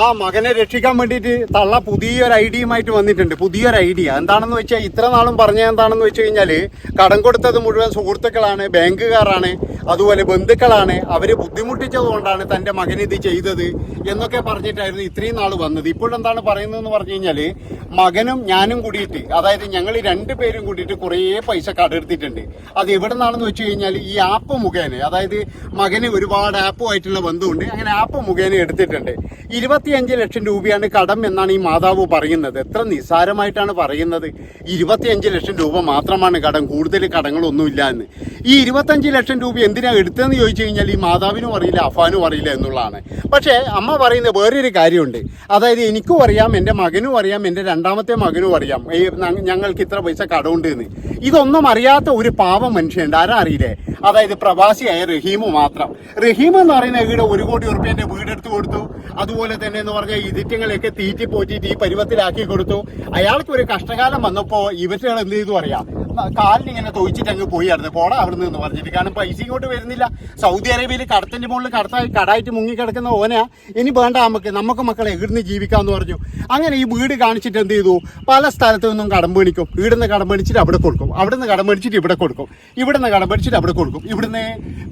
ആ മകനെ രക്ഷിക്കാൻ വേണ്ടിയിട്ട് തള്ള പുതിയൊരു ഐഡിയയുമായിട്ട് വന്നിട്ടുണ്ട്. പുതിയൊരു ഐഡിയ എന്താണെന്ന് വെച്ചാൽ ഇത്ര നാളും പറഞ്ഞ എന്താണെന്ന് വെച്ച് കഴിഞ്ഞാൽ കടം കൊടുത്തത് മുഴുവൻ സുഹൃത്തുക്കളാണ് ബാങ്കുകാരാണ് അതുപോലെ ബന്ധുക്കളാണ്. അവർ ബുദ്ധിമുട്ടിച്ചത് കൊണ്ടാണ് തന്റെ മകൻ ഇത് ചെയ്തത് എന്നൊക്കെ പറഞ്ഞിട്ടായിരുന്നു ഇത്രയും നാൾ വന്നത്. ഇപ്പോഴെന്താണ് പറയുന്നതെന്ന് പറഞ്ഞു കഴിഞ്ഞാൽ മകനും ഞാനും കൂടിയിട്ട് അതായത് ഞങ്ങൾ രണ്ടുപേരും കൂടിയിട്ട് കുറേ പൈസ കടെടുത്തിട്ടുണ്ട് അത് എവിടെ നിന്നാണെന്ന് വെച്ച് കഴിഞ്ഞാൽ ഈ ആപ്പ് മുഖേന അതായത് മകന് ഒരുപാട് ആപ്പുമായിട്ടുള്ള ബന്ധമുണ്ട്. അങ്ങനെ ആപ്പ് മുഖേന എടുത്തിട്ടുണ്ട്. ഇരുപത്തിയഞ്ച് ലക്ഷം രൂപയാണ് കടം എന്നാണ് ഈ മാതാവ് പറയുന്നത്. എത്ര നിസ്സാരമായിട്ടാണ് പറയുന്നത്? ഇരുപത്തിയഞ്ച് ലക്ഷം രൂപ മാത്രമാണ് കടം. കൂടുതൽ കടങ്ങളൊന്നുമില്ല എന്ന്. ഈ ഇരുപത്തഞ്ച് ലക്ഷം രൂപ എന്തിനാണ് എടുത്തതെന്ന് ചോദിച്ചു കഴിഞ്ഞാൽ ഈ മാതാവിനും അറിയില്ല അഫാനും അറിയില്ല എന്നുള്ളതാണ്. പക്ഷേ അമ്മ പറയുന്ന വേറൊരു കാര്യമുണ്ട്. അതായത് എനിക്കും അറിയാം എന്റെ മകനും അറിയാം എന്റെ രണ്ടാമത്തെ മകനും അറിയാം. ഈ ഞങ്ങൾക്ക് ഇത്ര പൈസ കടമുണ്ട് എന്ന് ഇതൊന്നും അറിയാത്ത ഒരു പാവം മനുഷ്യനുണ്ട്. ആരാ അറിയില്ലേ? അതായത് പ്രവാസിയായ റഹീമ് മാത്രം. റഹീം എന്ന് പറയുന്ന ഇവിടെ ഒരു കോടി ഉറുപ്പ്യന്റെ വീടെടുത്ത് കൊടുത്തു. അതുപോലെ തന്നെ എന്ന് പറഞ്ഞാൽ ഇതിറ്റങ്ങളെയൊക്കെ തീറ്റി പോറ്റിയിട്ട് ഈ പരുവത്തിലാക്കി കൊടുത്തു. അയാൾക്ക് ഒരു കഷ്ടകാലം വന്നപ്പോൾ ഇവറ്റുകൾ എന്ത് ചെയ്തു അറിയാം? കാലിന് ഇങ്ങനെ തൊഴിച്ചിട്ട് അങ്ങ് പോയി ആയിരുന്നു പോടാ അവിടെ നിന്ന് പറഞ്ഞിട്ട് കാരണം പൈസ ഇങ്ങോട്ട് വരുന്നില്ല. സൗദി അറേബ്യയിൽ കടത്തിന്റെ മുകളിൽ കടത്തായി കടായിട്ട് മുങ്ങി കിടക്കുന്ന ഓന. ഇനി വേണ്ട നമുക്ക് നമുക്ക് മക്കളെ ഇവിടുന്ന് ജീവിക്കാന്ന് പറഞ്ഞു. അങ്ങനെ ഈ വീട് കാണിച്ചിട്ട് എന്ത് ചെയ്തു? പല സ്ഥലത്തു നിന്നും കടം മേടിക്കും. ഇവിടുന്ന് കടം മേടിച്ചിട്ട് അവിടെ കൊടുക്കും. അവിടുന്ന് കടം മേടിച്ചിട്ട് ഇവിടെ കൊടുക്കും. ഇവിടുന്ന് കടം മേടിച്ചിട്ട് അവിടെ കൊടുക്കും. ഇവിടുന്ന്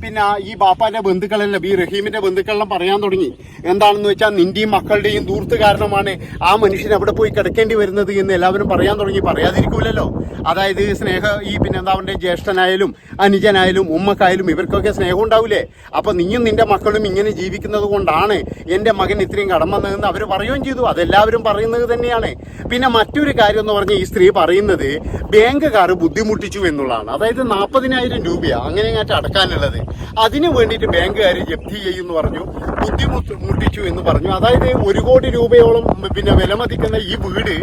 പിന്നെ ഈ ബാപ്പാന്റെ ബന്ധുക്കളെല്ലാം ഈ റഹീമിന്റെ ബന്ധുക്കളെല്ലാം പറയാൻ തുടങ്ങി. എന്താണെന്ന് വെച്ചാൽ നിന്റെയും മക്കളുടെയും ദൂർത്ത് കാരണമാണ് ആ മനുഷ്യൻ അവിടെ പോയി കിടക്കേണ്ടി വരുന്നത് എന്ന് എല്ലാവരും പറയാൻ തുടങ്ങി. പറയാതിരിക്കൂലല്ലോ. അതായത് സ്നേഹ ഈ പിന്നെ എന്താ അവന്റെ ജ്യേഷ്ഠനായാലും അനുജനായാലും ഉമ്മക്കായാലും ഇവർക്കൊക്കെ സ്നേഹം ഉണ്ടാവില്ലേ അപ്പൊ നീയും നിന്റെ മക്കളും ഇങ്ങനെ ജീവിക്കുന്നത് കൊണ്ടാണ് എന്റെ മകൻ ഇത്രയും കടം വന്നതെന്ന് അവർ പറയുകയും ചെയ്തു. അതെല്ലാവരും പറയുന്നത് തന്നെയാണ്. പിന്നെ മറ്റൊരു കാര്യം എന്ന് പറഞ്ഞാൽ ഈ സ്ത്രീ പറയുന്നത് ബാങ്കുകാർ ബുദ്ധിമുട്ടിച്ചു എന്നുള്ളതാണ്. അതായത് നാൽപ്പതിനായിരം രൂപയാണ് അങ്ങനെ അങ്ങാറ്റ് അടക്കാനുള്ളത്. അതിനു വേണ്ടിയിട്ട് ബാങ്കുകാർ ജപ്തി ചെയ്യുമെന്ന് പറഞ്ഞു ബുദ്ധിമുട്ട് മുട്ടിച്ചു എന്ന് പറഞ്ഞു. അതായത് ഒരു കോടി രൂപയോളം പിന്നെ വിലമതിക്കുന്ന ഈ വീട്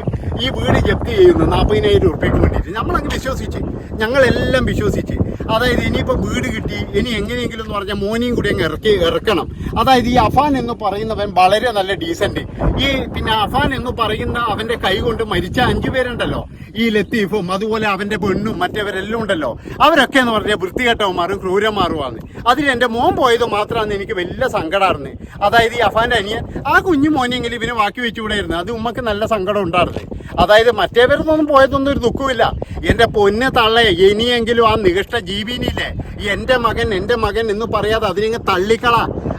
ഈ വീട് ജപ്തി ചെയ്യുന്നു നാൽപ്പതിനായിരം രൂപയ്ക്ക് വേണ്ടിയിട്ട്. നമ്മളങ്ങ് വിശ്വസിച്ച്. ഞങ്ങളെല്ലാം വിശ്വസിച്ച്. അതായത് ഇനിയിപ്പോൾ വീട് കിട്ടി ഇനി എങ്ങനെയെങ്കിലും എന്ന് പറഞ്ഞാൽ മോനിയും കൂടി അങ്ങ് ഇറക്കി ഇറക്കണം. അതായത് ഈ അഫാൻ എന്ന് പറയുന്നവൻ വളരെ നല്ല ഡീസന്റ് ഈ പിന്നെ അഫാൻ എന്ന് പറയുന്ന അവന്റെ കൈ കൊണ്ട് മരിച്ച അഞ്ചു പേരുണ്ടല്ലോ. ഈ ലത്തീഫും അതുപോലെ അവന്റെ പെണ്ണും മറ്റവരെല്ലാം ഉണ്ടല്ലോ. അവരൊക്കെ എന്ന് പറഞ്ഞാൽ വൃത്തികെട്ടവന്മാരും ക്രൂരന്മാരുമാണ്. അതിൽ എന്റെ മോൻ പോയത് മാത്രമാണ് എനിക്ക് വലിയ സങ്കടമായിരുന്നു അതായത് ഈ അഫാന്റെ അനിയൻ ആ കുഞ്ഞു മോനെങ്കിലും ഇവന് ബാക്കി വെച്ചുകൂടെയായിരുന്നു. അത് ഉമ്മക്ക് നല്ല സങ്കടം ഉണ്ടായിരുന്നു അതായത് മറ്റേവരൊന്നും പോയതൊന്നും ഒരു ദുഃഖമില്ല എന്റെ പൊന്ന് തള്ളെ ഇനിയെങ്കിലും ആ നികഷ്ട ജീവിനില്ലേ? എന്റെ മകൻ എന്റെ മകൻ എന്ന് പറയാതെ അതിനെ തള്ളിക്കള?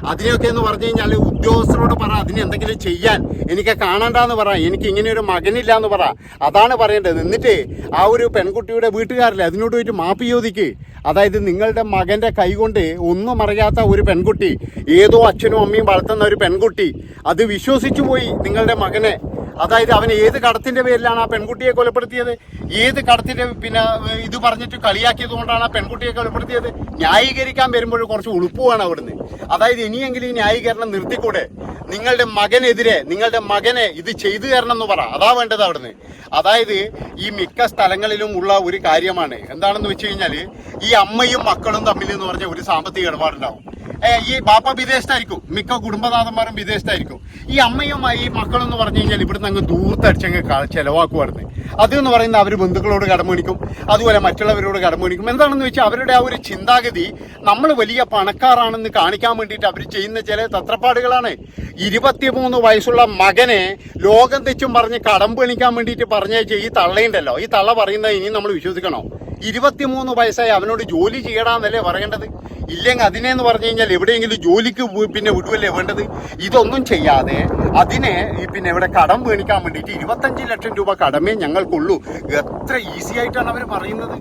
അതിനെയൊക്കെ എന്ന് പറഞ്ഞു കഴിഞ്ഞാൽ ഉദ്യോഗസ്ഥരോട് പറ അതിന് എന്തെങ്കിലും ചെയ്യാൻ. എനിക്ക് കാണണ്ടെന്ന് പറ എനിക്ക് ഇങ്ങനെ ഒരു മകനില്ല എന്ന് പറ. അതാണ് പറയേണ്ടത്. എന്നിട്ട് ആ ഒരു പെൺകുട്ടിയുടെ വീട്ടുകാരില്ലേ അതിനോട് പോയിട്ട് മാപ്പ് ചോദിക്ക്. അതായത് നിങ്ങളുടെ മകന്റെ കൈകൊണ്ട് ഒന്നും അറിയാത്ത ഒരു പെൺകുട്ടി ഏതോ അച്ഛനും അമ്മയും വളർത്തുന്ന ഒരു പെൺകുട്ടി അത് വിശ്വസിച്ചു പോയി നിങ്ങളുടെ മകനെ. അതായത് അവൻ ഏത് കടത്തിന്റെ പേരിലാണ് ആ പെൺകുട്ടിയെ കൊലപ്പെടുത്തിയത്? ഏത് കടത്തിന്റെ പിന്നെ ഇത് പറഞ്ഞിട്ട് കളിയാക്കിയത് കൊണ്ടാണ് ആ പെൺകുട്ടിയെ കൊലപ്പെടുത്തിയത്? ന്യായീകരിക്കാൻ വരുമ്പോൾ കുറച്ച് ഉളുപ്പുവാണ് അവിടുന്ന്. അതായത് ഇനിയെങ്കിലും ഈ ന്യായീകരണം നിർത്തിക്കൂടെ? നിങ്ങളുടെ മകനെതിരെ നിങ്ങളുടെ മകനെ ഇത് ചെയ്തു തരണം എന്ന് പറ. അതാ വേണ്ടത് അവിടുന്ന്. അതായത് ഈ മിക്ക സ്ഥലങ്ങളിലും ഉള്ള ഒരു കാര്യമാണ്. എന്താണെന്ന് വെച്ച് കഴിഞ്ഞാൽ ഈ അമ്മയും മക്കളും തമ്മിൽ എന്ന് പറഞ്ഞ ഒരു സാമ്പത്തിക ഇടപാടുണ്ടാവും. ഈ ബാപ്പ വിദേശത്തായിരിക്കും. മിക്ക കുടുംബനാഥന്മാരും വിദേശത്തായിരിക്കും. ഈ അമ്മയും ഈ മക്കളും എന്ന് പറഞ്ഞു കഴിഞ്ഞാൽ ഇവിടുന്ന് അങ്ങ് ദൂരത്തടിച്ചങ്ങ് ക- ചെലവാക്കുമായിരുന്നു അത് എന്ന് പറയുന്ന അവർ ബന്ധുക്കളോട് കടമണിക്കും അതുപോലെ മറ്റുള്ളവരോട് കടമണിക്കും. എന്താണെന്ന് വെച്ചാൽ അവരുടെ ആ ഒരു ചിന്താഗതി നമ്മൾ വലിയ പണക്കാരാണെന്ന് കാണിക്കാൻ വേണ്ടിയിട്ട് അവർ ചെയ്യുന്ന ചില തത്രപ്പാടുകളാണ്. ഇരുപത്തിമൂന്ന് വയസ്സുള്ള മകനെ ലോകം തെച്ചും പറഞ്ഞ് കടം പണിക്കാൻ വേണ്ടിയിട്ട് പറഞ്ഞേച്ച ഈ തള്ളയുണ്ടല്ലോ. ഈ തള്ള പറയുന്നത് ഇനി നമ്മൾ വിശ്വസിക്കണോ? ഇരുപത്തിമൂന്ന് വയസ്സായി അവനോട് ജോലി ചെയ്യടാന്നല്ലേ പറയേണ്ടത്? ഇല്ലെങ്കിൽ അതിനെന്ന് പറഞ്ഞു കഴിഞ്ഞാൽ എവിടെയെങ്കിലും ജോലിക്ക് പിന്നെ വിടുവല്ലേ വേണ്ടത്? ഇതൊന്നും ചെയ്യാതെ അതിനെ പിന്നെ ഇവിടെ കടം മേടിക്കാൻ വേണ്ടിയിട്ട് ഇരുപത്തഞ്ച് ലക്ഷം രൂപ കടമേ ഞങ്ങൾക്കുള്ളൂ. എത്ര ഈസി ആയിട്ടാണ് അവർ പറയുന്നത്?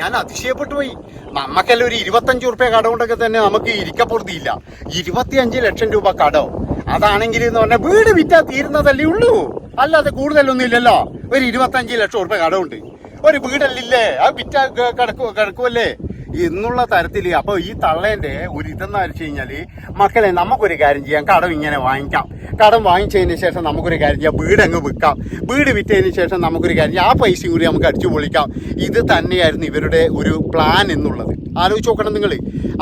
ഞാൻ അതിശയപ്പെട്ടു പോയി. നമുക്കെല്ലാം ഒരു ഇരുപത്തഞ്ച് റുപ്യ കടമുണ്ടൊക്കെ തന്നെ നമുക്ക് ഇരിക്കപ്പുറത്തിയില്ല ഇരുപത്തിയഞ്ച് ലക്ഷം രൂപ കടം. അതാണെങ്കിൽ എന്ന് പറഞ്ഞാൽ വീട് വിറ്റാ തീരുന്നതല്ലേ ഉള്ളൂ. അല്ലാതെ കൂടുതലൊന്നും ഇല്ലല്ലോ. ഒരു ഇരുപത്തഞ്ച് ലക്ഷം റുപ്യ കടമുണ്ട്. ഒരു വീടല്ലേ ആ വിറ്റ കിടക്കു കിടക്കുമല്ലേ എന്നുള്ള തരത്തിൽ അപ്പൊ ഈ തള്ളേന്റെ ഒരു ഇതെന്ന് വെച്ച് കഴിഞ്ഞാൽ മക്കളെ നമുക്കൊരു കാര്യം ചെയ്യാം. കടം ഇങ്ങനെ വാങ്ങിക്കാം. കടം വാങ്ങിച്ചതിന് ശേഷം നമുക്കൊരു കാര്യം ചെയ്യാം. വീട് അങ്ങ് വിൽക്കാം. വീട് വിറ്റതിന് ശേഷം നമുക്കൊരു കാര്യം ചെയ്യാം. ആ പൈസയും കൂടി നമുക്ക് അടിച്ചു പൊളിക്കാം ഇത് തന്നെയായിരുന്നു ഇവരുടെ ഒരു പ്ലാൻ എന്നുള്ളത്. ആലോചിച്ച് നോക്കണം നിങ്ങൾ.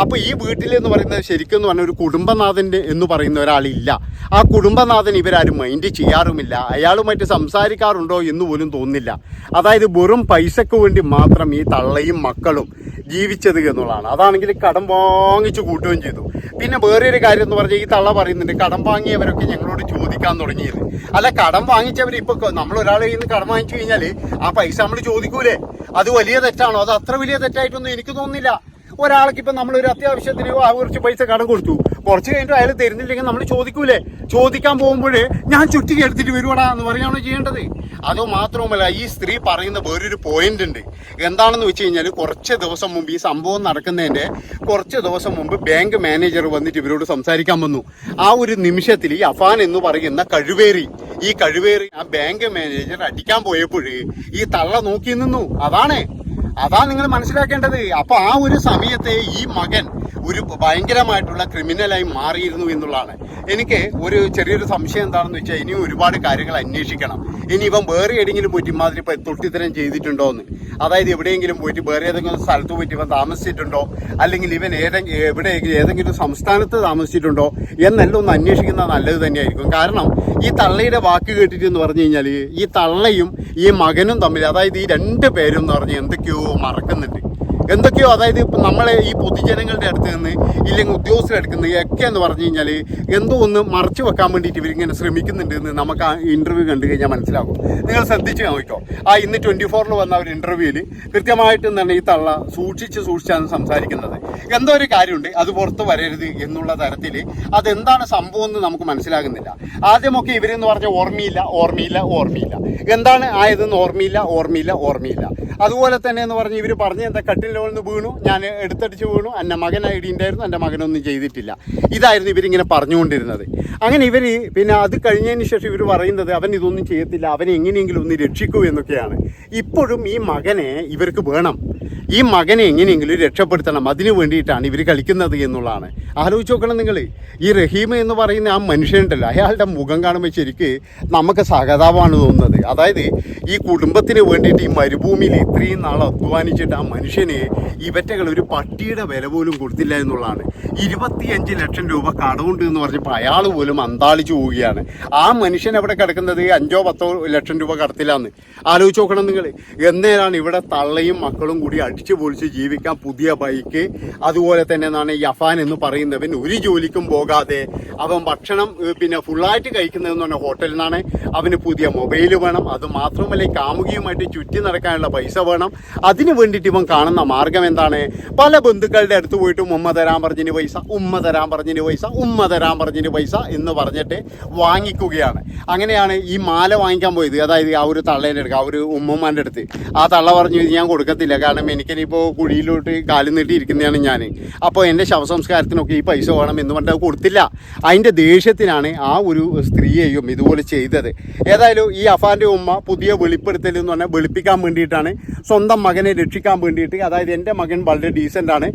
അപ്പോൾ ഈ വീട്ടിൽ എന്ന് പറയുന്നത് ശരിക്കും എന്ന് പറഞ്ഞാൽ ഒരു കുടുംബനാഥന്റെ എന്ന് പറയുന്ന ഒരാളില്ല. ആ കുടുംബനാഥൻ ഇവരാരും മൈൻഡ് ചെയ്യാറുമില്ല. അയാളുമായിട്ട് സംസാരിക്കാറുണ്ടോ എന്ന് പോലും തോന്നില്ല അതായത് വെറും പൈസക്ക് വേണ്ടി മാത്രം ഈ തള്ളയും മക്കളും ജീവിച്ചത് എന്നുള്ളതാണ്. അതാണെങ്കിൽ കടം വാങ്ങിച്ച് കൂട്ടുകയും ചെയ്തു. പിന്നെ വേറൊരു കാര്യം എന്ന് പറഞ്ഞാൽ ഈ തള്ള പറയുന്നുണ്ട് കടം വാങ്ങിയവരൊക്കെ ഞങ്ങളോട് ചോദിക്കാൻ തുടങ്ങിയത്. അല്ല കടം വാങ്ങിച്ചവർ ഇപ്പൊ നമ്മൾ ഒരാളെ ഇന്ന് കടം വാങ്ങിച്ചു കഴിഞ്ഞാൽ ആ പൈസ നമ്മൾ ചോദിക്കൂലേ? അത് വലിയ തെറ്റാണോ? അത് അത്ര വലിയ തെറ്റായിട്ടൊന്നും എനിക്ക് തോന്നുന്നില്ല. ഒരാൾക്ക് ഇപ്പം നമ്മളൊരു അത്യാവശ്യത്തിന് കുറച്ച് പൈസ കടം കൊടുത്തു. കുറച്ച് കഴിഞ്ഞിട്ട് അയാൾ തരുന്നില്ലെങ്കിൽ നമ്മൾ ചോദിക്കൂലേ? ചോദിക്കാൻ പോകുമ്പോൾ ഞാൻ ചുറ്റി എടുത്തിട്ട് വരുവാടാ എന്ന് പറയുകയാണോ ചെയ്യേണ്ടത്. അതോ മാത്രവുമല്ല ഈ സ്ത്രീ പറയുന്ന വേറൊരു പോയിന്റ് ഉണ്ട്. എന്താണെന്ന് വെച്ച് കഴിഞ്ഞാൽ കുറച്ച് ദിവസം മുമ്പ് ഈ സംഭവം നടക്കുന്നതിന്റെ കുറച്ച് ദിവസം മുമ്പ് ബാങ്ക് മാനേജർ വന്നിട്ട് ഇവരോട് സംസാരിക്കാൻ വന്നു. ആ ഒരു നിമിഷത്തിൽ ഈ അഫാൻ എന്ന് പറയുന്ന കഴിവേറി ഈ കഴിവേറി ആ ബാങ്ക് മാനേജർ അടിക്കാൻ പോയപ്പോൾ ഈ തള്ള നോക്കി നിന്നു. അതാണ്. അതാ നിങ്ങൾ മനസ്സിലാക്കേണ്ടത്. അപ്പൊ ആ ഒരു സമയത്തെ ഈ മകൻ ഒരു ഭയങ്കരമായിട്ടുള്ള ക്രിമിനലായി മാറിയിരുന്നു എന്നുള്ളതാണ്. എനിക്ക് ഒരു ചെറിയൊരു സംശയം എന്താണെന്ന് വെച്ചാൽ ഇനിയും ഒരുപാട് കാര്യങ്ങൾ അന്വേഷിക്കണം. ഇനി ഇവൻ വേറെ എവിടെയെങ്കിലും പോയിട്ട് ഇമാതിരി ഇപ്പം തൊട്ടിത്തരം ചെയ്തിട്ടുണ്ടോ എന്ന് അതായത് എവിടെയെങ്കിലും പോയിട്ട് വേറെ ഏതെങ്കിലും സ്ഥലത്ത് പോയിട്ട് ഇവൻ താമസിച്ചിട്ടുണ്ടോ? അല്ലെങ്കിൽ ഇവൻ ഏതെങ്കിലും എവിടെ ഏതെങ്കിലും സംസ്ഥാനത്ത് താമസിച്ചിട്ടുണ്ടോ? എന്നെല്ലാം ഒന്ന് അന്വേഷിക്കുന്നത് നല്ലത് തന്നെയായിരിക്കും. കാരണം ഈ തള്ളയുടെ വാക്ക് കേട്ടിട്ട് എന്ന് പറഞ്ഞു കഴിഞ്ഞാൽ ഈ തള്ളയും ഈ മകനും തമ്മിൽ അതായത് ഈ രണ്ട് പേരും എന്ന് പറഞ്ഞ് എന്തൊക്കെയോ മറക്കുന്നുണ്ട്. എന്തൊക്കെയോ അതായത് ഇപ്പം നമ്മളെ ഈ പൊതുജനങ്ങളുടെ അടുത്ത് നിന്ന് ഇല്ലെങ്കിൽ ഉദ്യോഗസ്ഥരുടെ അടുത്ത് നിന്ന് ഒക്കെ എന്ന് പറഞ്ഞു കഴിഞ്ഞാൽ എന്തോ ഒന്ന് മറച്ചു വെക്കാൻ വേണ്ടിയിട്ട് ഇവരിങ്ങനെ ശ്രമിക്കുന്നുണ്ട് എന്ന് നമുക്ക് ആ ഇന്റർവ്യൂ കണ്ടു കഴിഞ്ഞാൽ മനസ്സിലാകും. നിങ്ങൾ ശ്രദ്ധിച്ച് നോക്കിക്കോ ആ ഇന്ന് ട്വന്റി ഫോറിൽ വന്ന ഒരു ഇന്റർവ്യൂവിൽ കൃത്യമായിട്ട് തന്നെ ഈ തള്ള സൂക്ഷിച്ച് സൂക്ഷിച്ചാണ് സംസാരിക്കുന്നത്. എന്തോ ഒരു കാര്യമുണ്ട് അത് പുറത്ത് വരരുത് എന്നുള്ള തരത്തിൽ അതെന്താണ് സംഭവം എന്ന് നമുക്ക് മനസ്സിലാകുന്നില്ല. ആദ്യമൊക്കെ ഇവരെന്ന് പറഞ്ഞാൽ ഓർമ്മയില്ല ഓർമ്മയില്ല ഓർമ്മയില്ല. എന്താണ് ആയതെന്ന് ഓർമ്മയില്ല ഓർമ്മയില്ല ഓർമ്മയില്ല. അതുപോലെ തന്നെ എന്ന് പറഞ്ഞ് ഇവർ പറഞ്ഞ് എന്താ കട്ടിലിൽ നിന്ന് വീണു? ഞാൻ എടുത്തടിച്ച് വീണു. എന്റെ മകൻ ഐ ഡി ഉണ്ടായിരുന്നു. എന്റെ മകനൊന്നും ചെയ്തിട്ടില്ല. ഇതായിരുന്നു ഇവരിങ്ങനെ പറഞ്ഞുകൊണ്ടിരുന്നത്. അങ്ങനെ ഇവർ പിന്നെ അത് കഴിഞ്ഞതിന് ശേഷം ഇവർ പറയുന്നത് അവൻ ഇതൊന്നും ചെയ്യത്തില്ല. അവനെ എങ്ങനെയെങ്കിലും ഒന്ന് രക്ഷിക്കൂ എന്നൊക്കെയാണ്. ഇപ്പോഴും ഈ മകനെ ഇവർക്ക് വേണം. ഈ മകനെ എങ്ങനെയെങ്കിലും രക്ഷപ്പെടുത്തണം. അതിനു വേണ്ടിയിട്ടാണ് ഇവർ കളിക്കുന്നത് എന്നുള്ളതാണ്. ആലോചിച്ച് നോക്കണം നിങ്ങൾ ഈ റഹീം എന്ന് പറയുന്ന ആ മനുഷ്യനുണ്ടല്ലോ. അയാളുടെ മുഖം കാണുമ്പോൾ ശരിക്ക് നമുക്ക് സഹതാപമാണ് തോന്നുന്നത്. അതായത് ഈ കുടുംബത്തിന് വേണ്ടിയിട്ട് ഈ മരുഭൂമിയിൽ ഇത്രയും നാൾ അധ്വാനിച്ചിട്ട് ആ മനുഷ്യന് ഇവറ്റകൾ ഒരു പട്ടിയുടെ വില പോലും കൊടുത്തില്ല എന്നുള്ളതാണ്. ഇരുപത്തിയഞ്ച് ലക്ഷം രൂപ കടമുണ്ട് എന്ന് പറഞ്ഞപ്പോൾ അയാൾ പോലും അന്താളിച്ചു പോവുകയാണ്. ആ മനുഷ്യൻ അവിടെ കിടക്കുന്നത്? അഞ്ചോ പത്തോ ലക്ഷം രൂപ കടത്തില്ലാന്ന്. ആലോചിച്ച് നോക്കണം നിങ്ങൾ എന്നേരാണ് ഇവിടെ തള്ളയും മക്കളും കൂടി അടിച്ചു പൊളിച്ച് ജീവിക്കാൻ പുതിയ ബൈക്ക്. അതുപോലെ തന്നെ എന്നാണ് ഈ അഫാൻ എന്ന് പറയുന്നവൻ ഒരു ജോലിക്കും പോകാതെ അവൻ ഭക്ഷണം പിന്നെ ഫുള്ളായിട്ട് കഴിക്കുന്നതെന്ന് പറഞ്ഞാൽ ഹോട്ടലിൽ നിന്നാണ് അവന് പുതിയ മൊബൈൽ വേണം. അത് മാത്രമല്ല കാമുകിയുമായിട്ട് ചുറ്റി നടക്കാനുള്ള പൈസ വേണം. അതിന് വേണ്ടിയിട്ട് ഇവൻ കാണുന്ന മാർഗം എന്താണ്? പല ബന്ധുക്കളുടെ അടുത്ത് പോയിട്ട് ഉമ്മ തരാൻ പറഞ്ഞിന് പൈസ ഉമ്മ തരാൻ പറഞ്ഞിന് പൈസ ഉമ്മ തരാൻ പറഞ്ഞിന് പൈസ എന്ന് പറഞ്ഞിട്ട് വാങ്ങിക്കുകയാണ്. അങ്ങനെയാണ് ഈ മാല വാങ്ങിക്കാൻ പോയത്. അതായത് ആ ഒരു തള്ളേന്റെ അടുക്കുക ആ ഒരു ഉമ്മമാന്റെ അടുത്ത്. ആ തള്ള പറഞ്ഞു ഞാൻ കൊടുക്കത്തില്ല. കാരണം എനിക്കിനിപ്പോൾ കുഴിയിലോട്ട് കാലും നീട്ടി ഇരിക്കുന്നതാണ് ഞാൻ അപ്പോൾ എന്റെ ശവസംസ്കാരത്തിനൊക്കെ ഈ പൈസ വേണം എന്ന് പറഞ്ഞിട്ട് അത് കൊടുത്തില്ല. അതിന്റെ ദേഷ്യത്തിനാണ് ആ ഒരു സ്ത്രീയെയും ഇതുപോലെ ചെയ്തത്. ഏതായാലും ഈ അഫാന്റെ ഉമ്മ പുതിയ വെളിപ്പെടുത്തൽ എന്ന് പറഞ്ഞാൽ വെളുപ്പിക്കാൻ വേണ്ടിയിട്ടാണ് സ്വന്തം മകനെ രക്ഷിക്കാൻ വേണ്ടിയിട്ട് അതായത് എന്റെ മകൻ വളരെ ഡീസന്റ് ആണ്.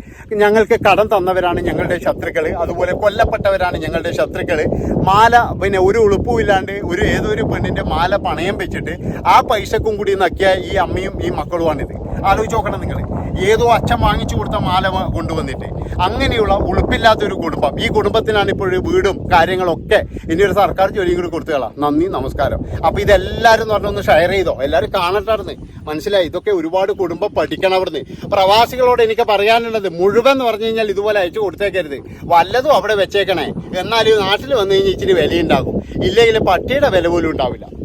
ഞങ്ങൾക്ക് കടം തന്നവരാണ് ഞങ്ങളുടെ ശത്രുക്കൾ അതുപോലെ കൊല്ലപ്പെട്ടവരാണ് ഞങ്ങളുടെ ശത്രുക്കൾ മാല പിന്നെ ഒരു ഉളുപ്പുമില്ലാണ്ട് ഒരു ഏതൊരു പെണ്ണിന്റെ മാല പണയം വെച്ചിട്ട് ആ പൈസക്കും കൂടി നക്കിയ ഈ അമ്മയും ഈ മക്കളുമാണിത്. ആലോചിച്ച് നോക്കണം നിങ്ങൾ. ഏതോ അച്ഛൻ വാങ്ങിച്ചു കൊടുത്ത മാല കൊണ്ടുവന്നിട്ട്. അങ്ങനെയുള്ള ഉളുപ്പില്ലാത്തൊരു കുടുംബം. ഈ കുടുംബത്തിനാണ് ഇപ്പോൾ വീടും കാര്യങ്ങളൊക്കെ ഇനി ഒരു സർക്കാർ ജോലിയും കൂടി കൊടുത്തുകളാം നന്ദി നമസ്കാരം. അപ്പോൾ ഇതെല്ലാവരും പറഞ്ഞൊന്ന് ഷെയർ ചെയ്തോ? എല്ലാവരും കാണട്ടാർന്ന് മനസ്സിലായി? ഇതൊക്കെ ഒരുപാട് കുടുംബം പഠിക്കണം അവിടുന്ന്. പ്രവാസികളോട് എനിക്ക് പറയാനുള്ളത് മുഴുവൻ എന്ന് പറഞ്ഞു കഴിഞ്ഞാൽ ഇതുപോലെ അയച്ചു കൊടുത്തേക്കരുത്. വല്ലതും അവിടെ വെച്ചേക്കണേ. എന്നാൽ നാട്ടിൽ വന്നു കഴിഞ്ഞാൽ ഇച്ചിരി വിലയുണ്ടാകും. ഇല്ലെങ്കിൽ പട്ടിയുടെ വില പോലും ഉണ്ടാവില്ല.